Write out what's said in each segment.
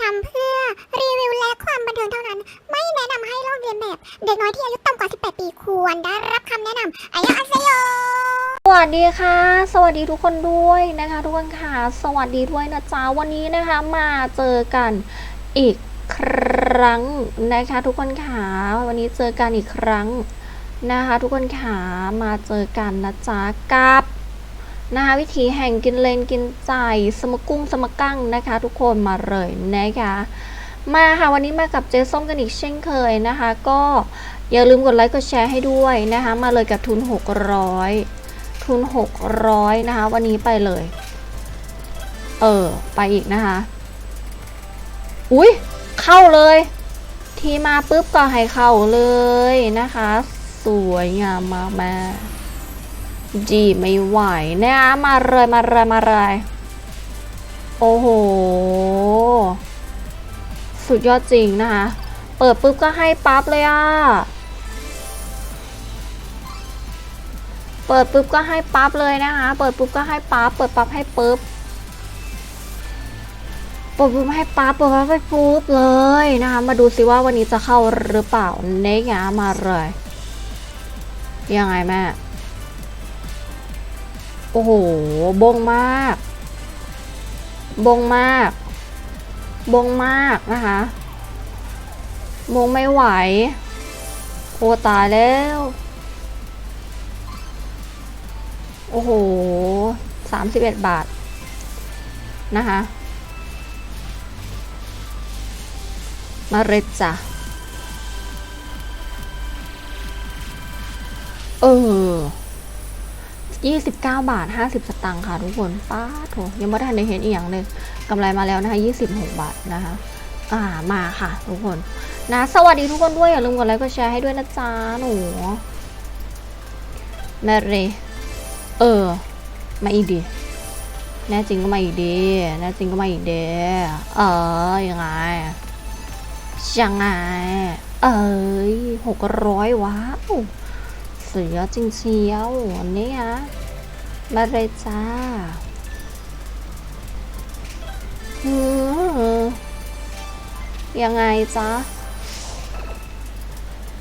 ทำเพื่อรีวิวและความบันเทิงเท่านั้น ไม่แนะนำให้ลอกเลียนแบบ เด็กน้อยที่อายุต่ำกว่า 18 ปีควรได้รับคำแนะนำอายะอัสโยสวัสดีค่ะ สวัสดีทุกคนด้วยนะคะทุกคนค่ะ สวัสดีด้วยนะจ๊ะวันนี้นะคะมาเจอกันอีกครั้งนะคะ ทุกคนค่ะวันนี้เจอกันอีกครั้งนะคะ ทุกคนค่ะมาเจอกันนะจ๊ะกับ นะคะวิธีแห่งกินเลนกินใจสมกุ้งสมกั้งนะคะ ทุกคนมาเลยนะคะมาค่ะวันนี้มากับเจ๊ส้มกันอีกเช่นเคยนะคะ ก็อย่าลืมกดไลค์กดแชร์ให้ด้วยนะคะ มาเลยกับทุน 600 ทุน 600 นะคะ วันนี้ไปเลย เออ ไปอีกนะคะ อุ้ยเข้าเลย ทีมาปุ๊บก็ให้เข้าเลยนะคะ สวยงามมากแจีไม่ไหวนะคะมาเลยมาเลยมาเลยโอ้โห สุดยอดจริงนะคะ เปิดปุ๊บก็ให้ปั๊บเลยอะ เปิดปุ๊บก็ให้ปั๊บเลยนะคะ เปิดปุ๊บก็ให้ปั๊บ เปิดปั๊บให้ปุ๊บ เปิดปุ๊บให้ปั๊บ เปิดปั๊บให้ปุ๊บเลยนะคะ มาดูสิว่าวันนี้จะเข้าหรือเปล่าเนกามาเลย ยังไงแม่ โอ้โห บงมาก บงมาก บงมากนะคะ บงไม่ไหว โอ้ตายแล้ว โอ้โหสามสิบเอ็ดบาท นะคะ มาเร็จจ้ะเออ ยี่สิบเก้าบาทห้าสิบสตังค์ค่ะทุกคนป้าดโถยังไม่ทันได้เห็นอีกอย่างเลยกำไรมาแล้วนะคะยี่สิบหกบาทนะคะอ่ามาค่ะทุกคนนะสวัสดีทุกคนด้วย อย่าลืมกดไลค์กดแชร์ให้ด้วยนะจ๊ะหนูแม่เรเออ มาอีกดิแน่จริงก็มาอีกดิแน่จริงก็มาอีกเดเออยังไงยังไง เอ้ยหกร้อยว้า วเสือจริงเชียวอันนี้ฮะมาเลยจ้าหือยังไงจ๊ะ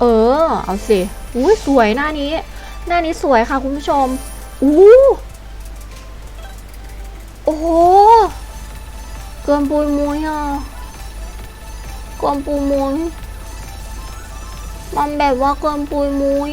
เออ เอาสิอุ้ยสวยหน้านี้ หน้านี้สวยค่ะคุณผู้ชมอู้โอ้โหเกินปุยมุยอะเกินปุยมุยมันแบบว่าเกินปุยมุย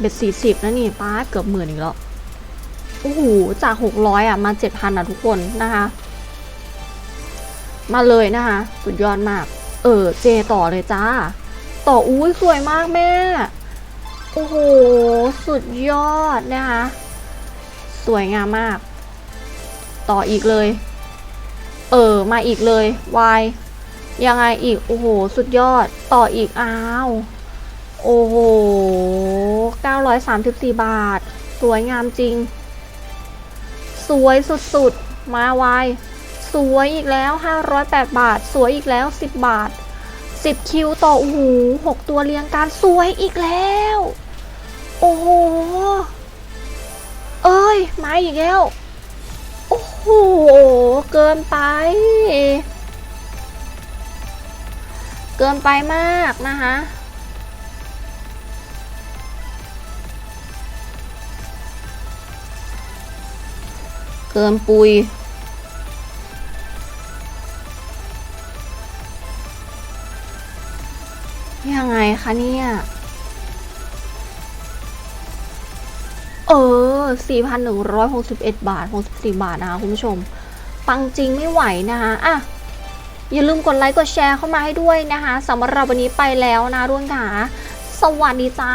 เบ็ดสี่สิบนะนี่ป้าเกือบหมื่นอีกแล้ว โอ้โห จาก600อะ มา7,000อะทุกคนนะคะ มาเลยนะคะ สุดยอดมาก เออ เจต่อเลยจ้า ต่ออุ้ยสวยมากแม่ โอ้โห สุดยอดนะคะ สวยงามมาก ต่ออีกเลย เออ มาอีกเลยวายยังไงอีก โอ้โห สุดยอด ต่ออีก อ้าว โอ้โห 934 บาท สวยงามจริง สวยสุดๆ มาวาย สวยอีกแล้ว 508 บาท สวยอีกแล้ว 10 บาท 10 คิวต่อโอ้โห6ตัวเรียงกันสวยอีกแล้ว โอ้โห เอ้ย มาอีกแล้ว โอ้โห เกินไป เกินไปมากนะคะ เกินปุย ยังไงคะเนี่ย เออ 4,161 บาท 64 บาทนะคะคุณผู้ชม ปังจริงไม่ไหวนะคะอะอย่าลืมกดไลค์กดแชร์เข้ามาให้ด้วยนะคะสำหรับวันนี้ไปแล้วนะรุ่นค่ะ สวัสดีจ้า